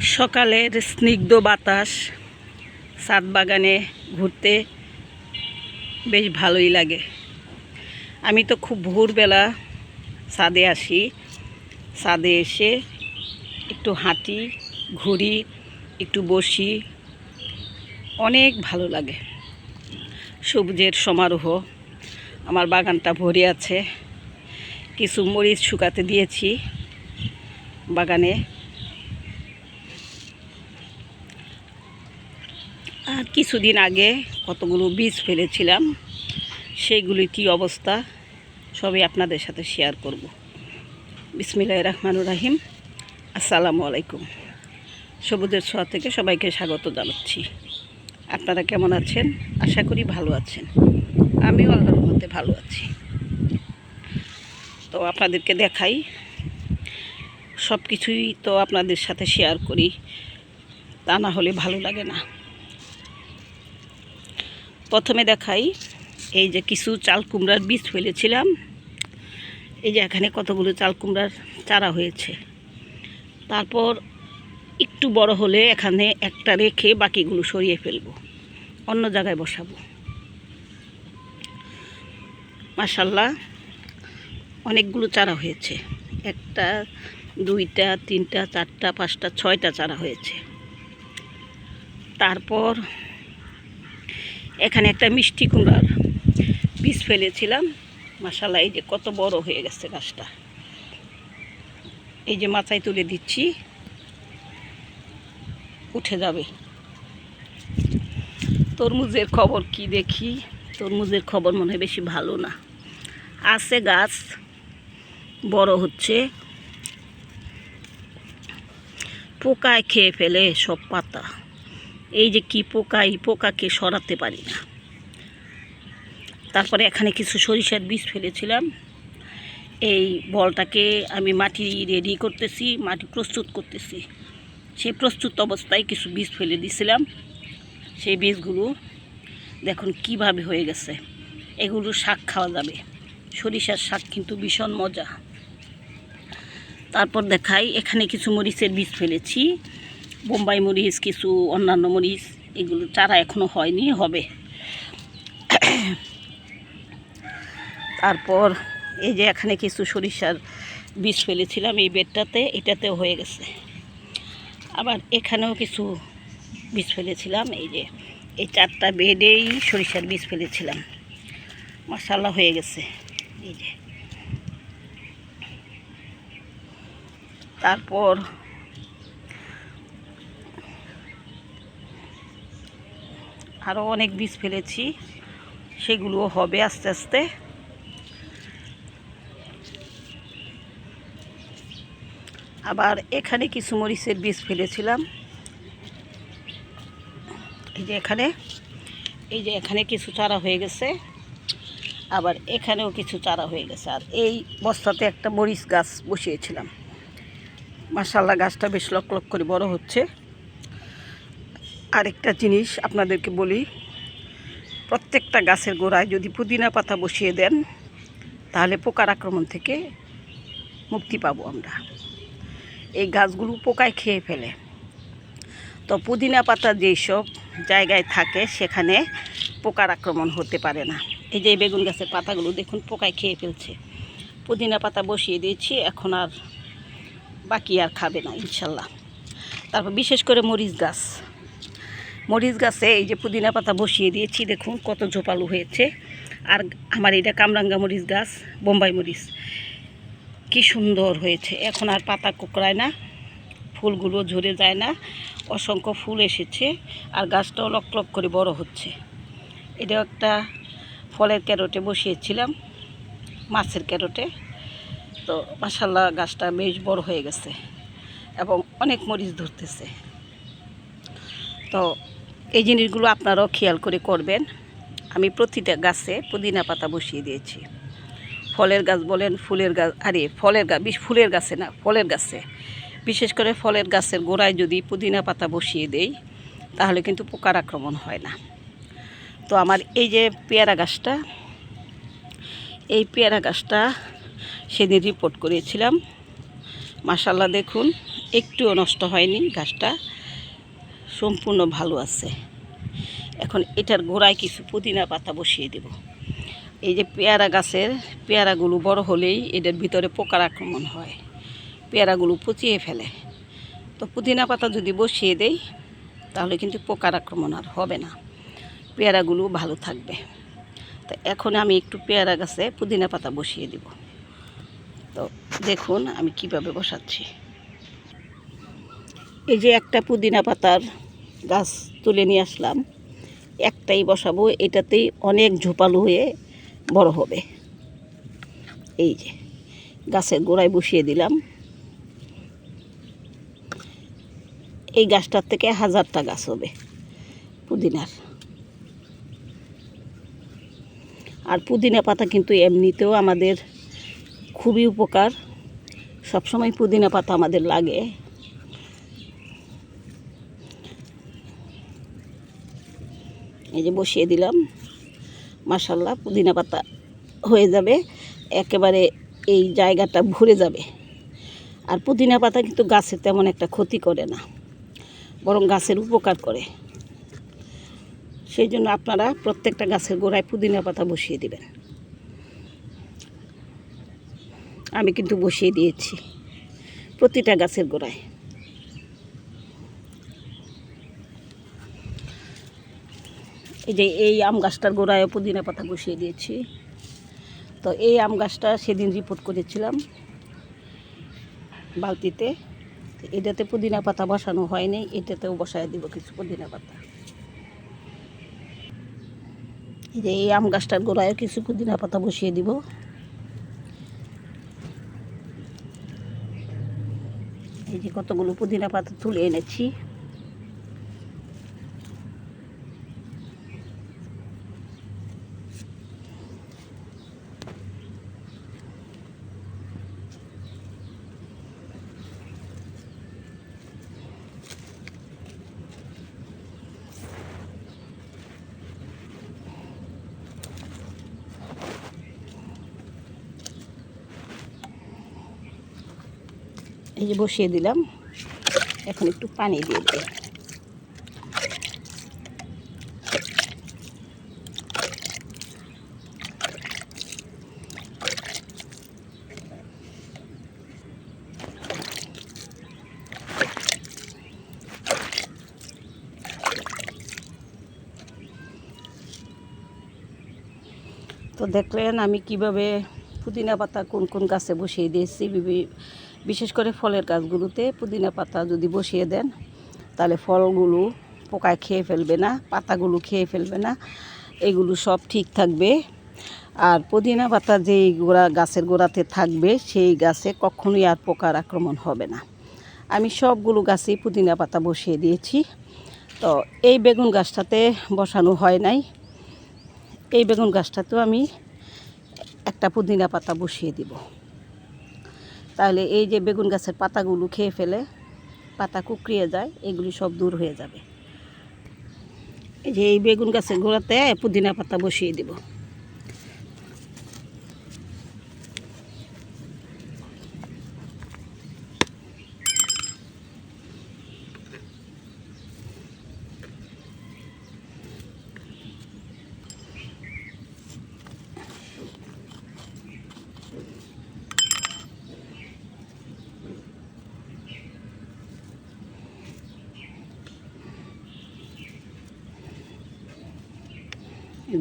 সকালের স্নিগ্ধ বাতাস ছাদ বাগানে ঘুরতে বেশ ভালোই লাগে। আমি তো খুব ভোরবেলা ছাদে আসি। ছাদে এসে একটু হাঁটি, ঘুরি, একটু বসি। অনেক ভালো লাগে। সবুজের সমারোহ আমার বাগানটা ভরে আছে। কিছু মরিচ শুকাতে দিয়েছি বাগানে। কিছুদিন আগে কতগুলো বীজ ফেলেছিলাম সেইগুলির কী অবস্থা, সবই আপনাদের সাথে শেয়ার করব। বিসমিল্লাহ রহমানুর রাহিম। আসসালামু আলাইকুম। সবুজের ছোঁয়া থেকে সবাইকে স্বাগত জানাচ্ছি। আপনারা কেমন আছেন? আশা করি ভালো আছেন। আমিও আল্লাহর মধ্যে ভালো আছি। তো আপনাদেরকে দেখাই সব কিছুই তো আপনাদের সাথে শেয়ার করি। তা না হলে ভালো লাগে না। প্রথমে দেখাই এই যে কিছু চাল কুমড়ার বীজ ফেলেছিলাম। এই যে এখানে কতগুলো চাল কুমড়ার চারা হয়েছে। তারপর একটু বড় হলে এখানে একটা রেখে বাকিগুলো সরিয়ে ফেলব। অন্য জায়গায় বসাবো। মাসাল্লাহ অনেকগুলো চারা হয়েছে। একটা, দুইটা, তিনটা, চারটা, পাঁচটা, ছয়টা চারা হয়েছে। তারপর এখানে একটা মিষ্টি কুমড়ার বীজ ফেলেছিলাম। মাসাল্লাহ এই যে কত বড় হয়ে গেছে গাছটা। এই যে মাথায় তুলে দিচ্ছি, উঠে যাবে। তরমুজের খবর কি দেখি? তরমুজের খবর মনে হয় বেশি ভালো না। আছে গাছ, বড় হচ্ছে। পোকায় খেয়ে ফেলে সব পাতা। এই যে কি পোকা, এই পোকাকে সরাতে পারি না। তারপরে এখানে কিছু সরিষার বীজ ফেলেছিলাম। এই বলটাকে আমি মাটি রেডি করতেছি, মাটি প্রস্তুত করতেছি। সেই প্রস্তুত অবস্থায় কিছু বীজ ফেলে দিয়েছিলাম সেই বীজগুলো দেখুন কীভাবে হয়ে গেছে। এগুলো শাক খাওয়া যাবে। সরিষার শাক কিন্তু ভীষণ মজা। তারপর দেখাই, এখানে কিছু মরিচের বীজ ফেলেছি। বোম্বাই মরিচ, কিছু অন্যান্য মরিচ, এগুলো চারা এখনও হয়নি, হবে। তারপর এই যে এখানে কিছু সরিষার বীজ ফেলেছিলাম এই বেডটাতে, এটাতেও হয়ে গেছে। আবার এখানেও কিছু বীজ ফেলেছিলাম, এই যে, এই চারটা বেডেই সরিষার বীজ ফেলেছিলাম। মশালা হয়ে গেছে, এই যে। তারপর আরও অনেক বীজ ফেলেছি সেগুলোও হবে আস্তে আস্তে। আবার এখানে কিছু মরিচের বীজ ফেলেছিলাম। এই যে এখানে, এই যে এখানে কিছু চারা হয়ে গেছে, আবার এখানেও কিছু চারা হয়ে গেছে। আর এই বস্তাতে একটা মরিচ গাছ বসিয়েছিলাম। মাসাল্লাহ গাছটা বেশ লক লক করে বড় হচ্ছে। আরেকটা জিনিস আপনাদেরকে বলি, প্রত্যেকটা গাছের গোড়ায় যদি পুদিনা পাতা বসিয়ে দেন, তাহলে পোকার আক্রমণ থেকে মুক্তি পাবো আমরা। এই গাছগুলো পোকায় খেয়ে ফেলে। তো পুদিনা পাতা যেসব জায়গায় থাকে, সেখানে পোকার আক্রমণ হতে পারে না। এই যে বেগুন গাছের পাতাগুলো দেখুন, পোকায় খেয়ে ফেলছে। পুদিনা পাতা বসিয়ে দিয়েছি, এখন আর বাকি আর খাবে না, ইনশাল্লাহ। তারপর বিশেষ করে মরিচ গাছ। মরিচ গাছে এই যে পুদিনা পাতা বসিয়ে দিয়েছি, দেখুন কত ঝোপালু হয়েছে। আর আমার এটা কামরাঙ্গা মরিচ গাছ, বোম্বাই মরিচ। কি সুন্দর হয়েছে। এখন আর পাতা কোকড়ায় না, ফুলগুলো ঝরে যায় না, অসংখ্য ফুল এসেছে, আর গাছটাও লক লক করে বড় হচ্ছে। এটা একটা ফলের ক্যারোটে বসিয়েছিলাম, মাছের ক্যারোটে। তো মাসাল্লাহ গাছটা বেশ বড় হয়ে গেছে, এবং অনেক মরিচ ধরতেছে। তো এই জিনিসগুলো আপনারাও খেয়াল করে করবেন। আমি প্রতিটা গাছে পুদিনা পাতা বসিয়ে দিয়েছি। ফলের গাছ বলেন, ফুলের গাছ, আরে, ফলের গাছ ফুলের গাছে না, ফলের গাছে। বিশেষ করে ফলের গাছের গোড়ায় যদি পুদিনা পাতা বসিয়ে দেই, তাহলে কিন্তু পোকার আক্রমণ হয় না। তো আমার এই যে পেয়ারা গাছটা, এই পেয়ারা গাছটা সেদিন রিপোর্ট করেছিলাম। মাসাল্লাহ দেখুন, একটুও নষ্ট হয়নি গাছটা। সম্পূর্ণ ভালো আছে। এখন এটার গোড়ায় কিছু পুদিনা পাতা বসিয়ে দেব। এই যে পেয়ারা গাছের পেয়ারাগুলো বড় হলেই এটার ভিতরে পোকার আক্রমণ হয়। পেয়ারাগুলো পচিয়ে ফেলে। তো পুদিনা পাতা যদি বসিয়ে দেই, তাহলে কিন্তু পোকার আক্রমণ আর হবে না। পেয়ারাগুলো ভালো থাকবে। তো এখন আমি একটু পেয়ারা গাছে পুদিনা পাতা বসিয়ে দিব। তো দেখুন আমি কীভাবে বসাচ্ছি। এই যে একটা পুদিনা পাতার গাছ তুলে নিয়ে আসলাম। একটাই বসাবো, এটাতেই অনেক ঝোপালো হয়ে বড় হবে। এই যে, গাছের গোড়ায় বসিয়ে দিলাম। এই গাছটার থেকে হাজারটা গাছ হবে পুদিনার। আর পুদিনা পাতা কিন্তু এমনিতেও আমাদের খুবই উপকার। সবসময় পুদিনা পাতা আমাদের লাগে। এই যে বসিয়ে দিলাম। মাসাল্লাহ পুদিনা পাতা হয়ে যাবে। একেবারে এই জায়গাটা ভরে যাবে। আর পুদিনা পাতা কিন্তু গাছের তেমন একটা ক্ষতি করে না, বরং গাছের উপকার করে। সেই জন্য আপনারা প্রত্যেকটা গাছের গোড়ায় পুদিনা পাতা বসিয়ে দিবেন। আমি কিন্তু বসিয়ে দিয়েছি প্রতিটা গাছের গোড়ায়। এই যে এই আম গাছটার গোড়ায় পুদিনা পাতা বসিয়ে দিয়েছি। তো এই আম গাছটা সেদিন রিপোর্ট করেছিলাম বালতিতে। এটাতে পুদিনা পাতা বসানো হয়নি, এটাতেও বসায় দিব কিছু পুদিনা পাতা। এই যে এই আম গাছটার গোড়ায় কিছু পুদিনা পাতা বসিয়ে দিব। এই যে কতগুলো পুদিনা পাতা তুলে এনেছি। এই যে বসিয়ে দিলাম। এখন একটু পানি দিয়ে দিই। তো দেখলেন আমি কীভাবে পুদিনা পাতা কোন কোন গাছে বসিয়ে দিয়েছি বিশেষ করে ফলের গাছগুলোতে পুদিনা পাতা যদি বসিয়ে দেন, তাহলে ফলগুলো পোকায় খেয়ে ফেলবে না, পাতাগুলো খেয়ে ফেলবে না, এগুলো সব ঠিক থাকবে। আর পুদিনা পাতা যেই গোড়া, গাছের গোড়াতে থাকবে, সেই গাছে কখনোই আর পোকার আক্রমণ হবে না। আমি সবগুলো গাছেই পুদিনা পাতা বসিয়ে দিয়েছি। তো এই বেগুন গাছটাতে বসানো হয় নাই। এই বেগুন গাছটাতেও আমি একটা পুদিনা পাতা বসিয়ে দিব। তাহলে এই যে বেগুন গাছের পাতাগুলো খেয়ে ফেলে পাতা কুকড়িয়ে যায়, এগুলি সব দূর হয়ে যাবে। এই যে এই বেগুন গাছের গোড়াতে পুদিনা পাতা বসিয়ে দিব।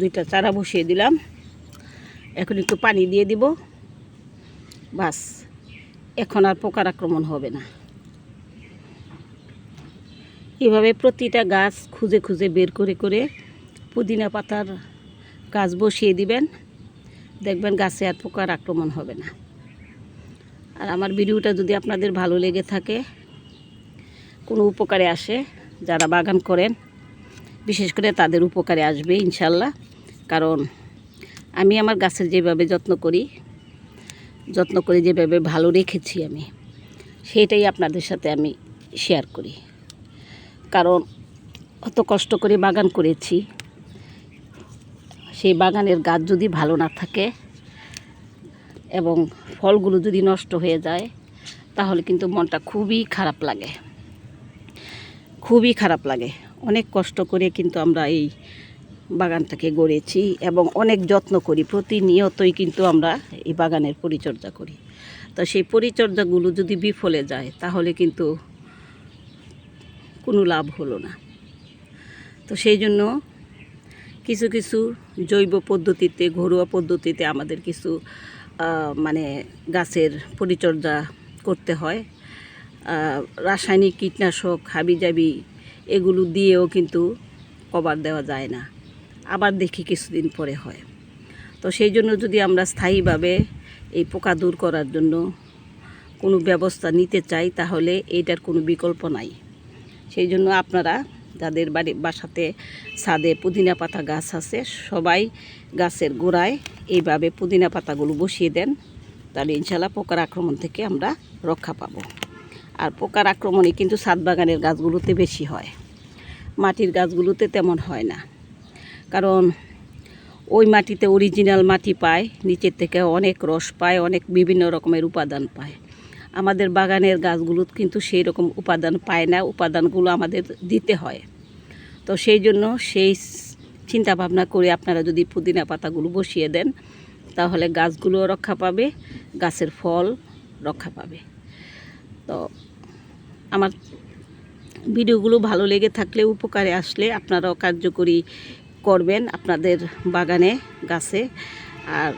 দুইটা চারা বসিয়ে দিলাম। এখন একটু পানি দিয়ে দিব। বাস, এখন আর পোকার আক্রমণ হবে না। এভাবে প্রতিটা গাছ খুঁজে খুঁজে বের করে করে পুদিনা পাতার গাছ বসিয়ে দিবেন। দেখবেন গাছে আর পোকার আক্রমণ হবে না। আর আমার ভিডিওটা যদি আপনাদের ভালো লেগে থাকে, কোনো উপকারে আসে, যারা বাগান করেন বিশেষ করে তাদের উপকারে আসবে ইনশাল্লাহ। কারণ আমি আমার গাছের যেভাবে যত্ন করি, যত্ন করে যেভাবে ভালো রেখেছি আমি সেটাই আপনাদের সাথে আমি শেয়ার করি। কারণ অত কষ্ট করে বাগান করেছি, সেই বাগানের গাছ যদি ভালো না থাকে এবং ফলগুলো যদি নষ্ট হয়ে যায়, তাহলে কিন্তু মনটা খুবই খারাপ লাগে। খুবই খারাপ লাগে। অনেক কষ্ট করে কিন্তু আমরা এই বাগানটাকে গড়েছি এবং অনেক যত্ন করি। প্রতিনিয়তই কিন্তু আমরা এই বাগানের পরিচর্যা করি। তো সেই পরিচর্যাগুলো যদি বিফলে যায়, তাহলে কিন্তু কোনো লাভ হলো না। তো সেই জন্য কিছু কিছু জৈব পদ্ধতিতে, ঘরোয়া পদ্ধতিতে আমাদের কিছু মানে গাছের পরিচর্যা করতে হয়। রাসায়নিক কীটনাশক, হাবিজাবি এগুলো দিয়েও কিন্তু কভার দেওয়া যায় না। আবার দেখি কিছুদিন পরে হয়। তো সেই জন্য যদি আমরা স্থায়ীভাবে এই পোকা দূর করার জন্য কোনো ব্যবস্থা নিতে চাই, তাহলে এইটার কোনো বিকল্প নাই। সেই জন্য আপনারা যাদের বাড়ি বাসাতে ছাদে পুদিনা পাতা গাছ আছে, সবাই গাছের গোড়ায় এইভাবে পুদিনা পাতাগুলো বসিয়ে দেন। তাহলে ইনশাল্লাহ পোকার আক্রমণ থেকে আমরা রক্ষা পাবো। আর পোকার আক্রমণই কিন্তু ছাদ বাগানের গাছগুলোতে বেশি হয়। মাটির গাছগুলোতে তেমন হয় না। কারণ ওই মাটিতে অরিজিনাল মাটি পায়, নিচের থেকে অনেক রস পায়, অনেক বিভিন্ন রকমের উপাদান পায়। আমাদের বাগানের গাছগুলো কিন্তু সেই রকম উপাদান পায় না, উপাদানগুলো আমাদের দিতে হয়। তো সেই জন্য সেই চিন্তা ভাবনা করে আপনারা যদি পুদিনা পাতাগুলো বসিয়ে দেন, তাহলে গাছগুলো রক্ষা পাবে, গাছের ফল রক্ষা পাবে। তো আমার ভিডিওগুলো ভালো লেগে থাকলে, উপকারে আসলে আপনারাও কার্যকরী করবেন আপনাদের বাগানে, গাছে। আর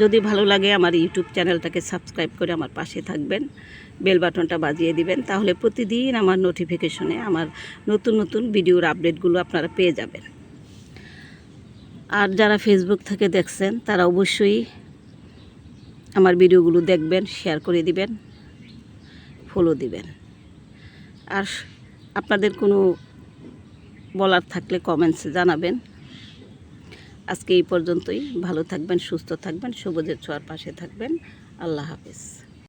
যদি ভালো লাগে আমার ইউটিউব চ্যানেলটাকে সাবস্ক্রাইব করে আমার পাশে থাকবেন, বেল বাটনটা বাজিয়ে দিবেন, তাহলে প্রতিদিন আমার নোটিফিকেশনে আমার নতুন নতুন ভিডিওর আপডেটগুলো আপনারা পেয়ে যাবেন। আর যারা ফেসবুক থেকে দেখছেন, তারা অবশ্যই আমার ভিডিওগুলো দেখবেন শেয়ার করে দিবেন ফলো দিবেন। আর আপনাদের কোনো বলার থাকলে কমেন্টসে জানাবেন। আজকে এই পর্যন্তই। ভালো থাকবেন, সুস্থ থাকবেন, সবুজের ছোঁয়ার পাশে থাকবেন। আল্লাহ হাফেজ।